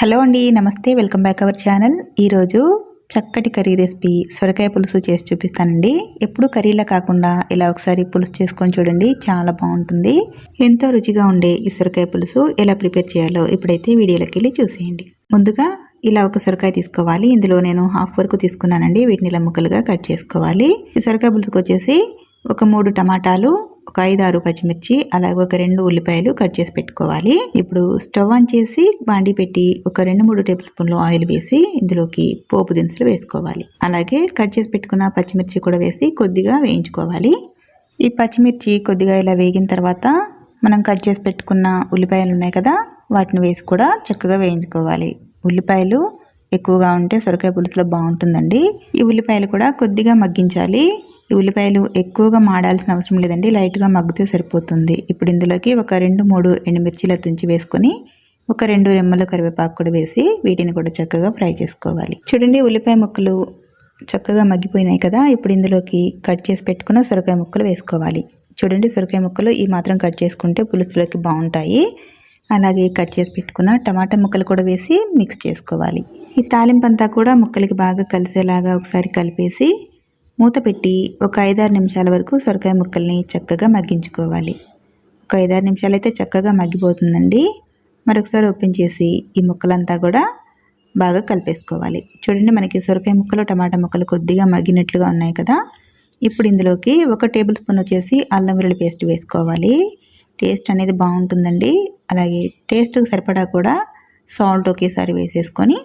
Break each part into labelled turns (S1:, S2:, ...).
S1: Hello అండి నమస్తే welcome back our channel. ఈరోజు చక్కటి కర్రీ రెసిపీ సొరకాయ పులుసు చేసి చూపిస్తానండి. ఎప్పుడు కర్రీలా కాకుండా ఇలా ఒకసారి పులుసు చేసుకొని చూడండి చాలా బాగుంటుంది. ఎంతో రుచిగా ఉండే ఈ సొరకాయ పులుసు ఎలా ప్రిపేర్ చేయాలో ఇప్పుడైతే వీడియోలోకి వెళ్ళి చూసేయండి. ముందుగా ఇలా ఒక సొరకాయ తీసుకోవాలి. ఇందులో నేను హాఫ్ వరకు తీసుకున్నానండి. వీటిని ఇలా ముక్కలుగా కట్ చేసుకోవాలి. ఈ సొరకాయ పులుసుకు వచ్చేసి ఒక మూడు టమాటాలు ఒక ఐదు ఆరు పచ్చిమిర్చి అలాగే ఒక రెండు ఉల్లిపాయలు కట్ చేసి పెట్టుకోవాలి. ఇప్పుడు స్టవ్ ఆన్ చేసి బాండి పెట్టి ఒక రెండు మూడు టేబుల్ స్పూన్లు ఆయిల్ వేసి ఇందులోకి పోపు దినుసులు వేసుకోవాలి. అలాగే కట్ చేసి పెట్టుకున్న పచ్చిమిర్చి కూడా వేసి కొద్దిగా వేయించుకోవాలి. ఈ పచ్చిమిర్చి కొద్దిగా ఇలా వేగిన తర్వాత మనం కట్ చేసి పెట్టుకున్న ఉల్లిపాయలు ఉన్నాయి కదా వాటిని వేసి కూడా చక్కగా వేయించుకోవాలి. ఉల్లిపాయలు ఎక్కువగా ఉంటే సొరకాయ పులుసులో బాగుంటుందండి. ఈ ఉల్లిపాయలు కూడా కొద్దిగా మగ్గించాలి. ఉల్లిపాయలు ఎక్కువగా మాడాల్సిన అవసరం లేదండి. లైట్గా మగ్గితే సరిపోతుంది. ఇప్పుడు ఇందులోకి ఒక రెండు మూడు ఎండుమిర్చిల తుంచి వేసుకొని ఒక రెండు రెమ్మలు కరివేపాకు కూడా వేసి వీటిని కూడా చక్కగా ఫ్రై చేసుకోవాలి. చూడండి ఉల్లిపాయ ముక్కలు చక్కగా మగ్గిపోయినాయి కదా. ఇప్పుడు ఇందులోకి కట్ చేసి పెట్టుకున్న సొరకాయ ముక్కలు వేసుకోవాలి. చూడండి సొరకాయ ముక్కలు ఈ మాత్రం కట్ చేసుకుంటే పులుసులోకి బాగుంటాయి. అలాగే కట్ చేసి పెట్టుకున్న టమాటా ముక్కలు కూడా వేసి మిక్స్ చేసుకోవాలి. ఈ తాలింపంతా కూడా ముక్కలకి బాగా కలిసేలాగా ఒకసారి కలిపేసి మూత పెట్టి ఒక ఐదారు నిమిషాల వరకు సొరకాయ ముక్కల్ని చక్కగా మగ్గించుకోవాలి. ఒక ఐదారు నిమిషాలు అయితే చక్కగా మగ్గిపోతుందండి. మరొకసారి ఓపెన్ చేసి ఈ ముక్కలంతా కూడా బాగా కలిపేసుకోవాలి. చూడండి మనకి సొరకాయ ముక్కలు టమాటా ముక్కలు కొద్దిగా మగ్గినట్లుగా ఉన్నాయి కదా. ఇప్పుడు ఇందులోకి ఒక టేబుల్ స్పూన్ వచ్చేసి అల్లం వెల్లుల్లి పేస్ట్ వేసుకోవాలి. టేస్ట్ అనేది బాగుంటుందండి. అలాగే టేస్ట్కి సరిపడా కూడా సాల్ట్ ఒకేసారి వేసేసుకొని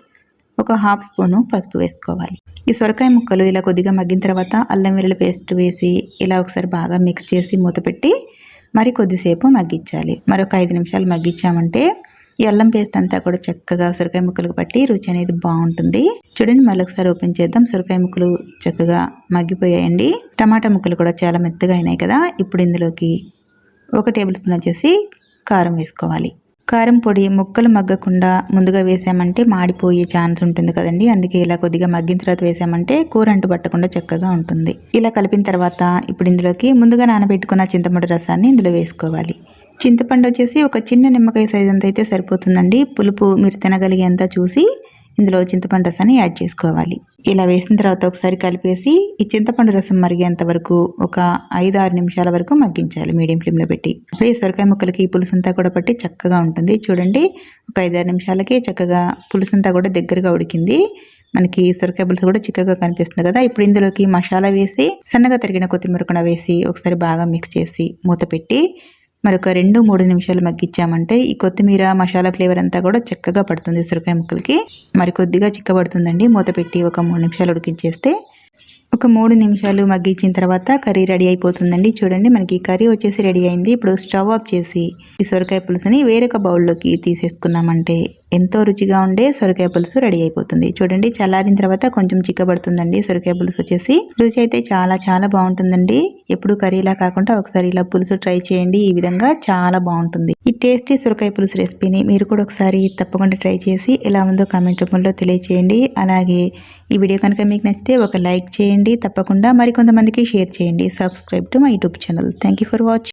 S1: ఒక హాఫ్ స్పూను పసుపు వేసుకోవాలి. ఈ సొరకాయ ముక్కలు ఇలా కొద్దిగా మగ్గిన తర్వాత అల్లం వెల్లుల్లి పేస్ట్ వేసి ఇలా ఒకసారి బాగా మిక్స్ చేసి మూత పెట్టి మరి కొద్దిసేపు మగ్గించాలి. మరొక ఐదు నిమిషాలు మగ్గించామంటే ఈ అల్లం పేస్ట్ అంతా కూడా చక్కగా సొరకాయ ముక్కలకు పట్టి రుచి అనేది బాగుంటుంది. చూడండి మళ్ళీ ఒకసారి ఓపెన్ చేద్దాం. సొరకాయ ముక్కలు చక్కగా మగ్గిపోయాయండి. టమాటా ముక్కలు కూడా చాలా మెత్తగా అయినాయి కదా. ఇప్పుడు ఇందులోకి ఒక టేబుల్ స్పూన్ వచ్చేసి కారం వేసుకోవాలి. కారం పొడి ముక్కలు మగ్గకుండా ముందుగా వేసామంటే మాడిపోయే ఛాన్స్ ఉంటుంది కదండి. అందుకే ఇలా కొద్దిగా మగ్గిన తర్వాత వేసామంటే కూర అంటు పట్టకుండా చక్కగా ఉంటుంది. ఇలా కలిపిన తర్వాత ఇప్పుడు ఇందులోకి ముందుగా నానబెట్టుకున్న చింతపండు రసాన్ని ఇందులో వేసుకోవాలి. చింతపండు వచ్చేసి ఒక చిన్న నిమ్మకాయ సైజ్ అంత అయితే సరిపోతుందండి. పులుపు మీరు తినగలిగేంత చూసి ఇందులో చింతపండు రసాన్ని యాడ్ చేసుకోవాలి. ఇలా వేసిన తర్వాత ఒకసారి కలిపేసి ఈ చింతపండు రసం మరిగేంత వరకు ఒక ఐదు ఆరు నిమిషాల వరకు మగ్గించాలి మీడియం ఫ్లేమ్లో పెట్టి. అప్పుడే ఈ సొరకాయ ముక్కలకి పులుసు అంతా కూడా పట్టి చక్కగా ఉంటుంది. చూడండి ఒక ఐదు ఆరు నిమిషాలకి చక్కగా పులుసు అంతా కూడా దగ్గరగా ఉడికింది. మనకి సొరకాయ పులుసు కూడా చిక్కగా కనిపిస్తుంది కదా. ఇప్పుడు ఇందులోకి మసాలా వేసి సన్నగా తరిగిన కొత్తిమీర కూడా వేసి ఒకసారి బాగా మిక్స్ చేసి మూత పెట్టి మరొక రెండు మూడు నిమిషాలు మగ్గించామంటే ఈ కొత్తిమీర మసాలా ఫ్లేవర్ అంతా కూడా చక్కగా పడుతుంది సొరకాయ ముక్కలకి. మరి కొద్దిగా చిక్కబడుతుందండి. మూత పెట్టి ఒక మూడు నిమిషాలు ఉడికించేస్తే ఒక మూడు నిమిషాలు మగ్గించిన తర్వాత కర్రీ రెడీ అయిపోతుందండి. చూడండి మనకి కర్రీ వచ్చేసి రెడీ అయింది. ఇప్పుడు స్టవ్ ఆఫ్ చేసి ఈ సొరకాయ పులుసుని వేరొక బౌల్లోకి తీసేసుకున్నామంటే ఎంతో రుచిగా ఉండే సొరకాయ పులుసు రెడీ అయిపోతుంది. చూడండి చల్లారిన తర్వాత కొంచెం చిక్కబడుతుందండి సొరకాయ పులుసు వచ్చేసి. రుచి అయితే చాలా చాలా బాగుంటుందండి. ఎప్పుడు కర్రీలా కాకుండా ఒకసారి ఇలా పులుసు ట్రై చేయండి. ఈ విధంగా చాలా బాగుంటుంది. ఈ టేస్టీ సొరకాయ పులుసు రెసిపీని మీరు కూడా ఒకసారి తప్పకుండా ట్రై చేసి ఎలా ఉందో కామెంట్ రూపంలో తెలియచేయండి. అలాగే ఈ వీడియో కనుక మీకు నచ్చితే ఒక లైక్ చేయండి. తప్పకుండా మరికొంతమందికి షేర్ చేయండి. Subscribe to my YouTube channel. Thank for watching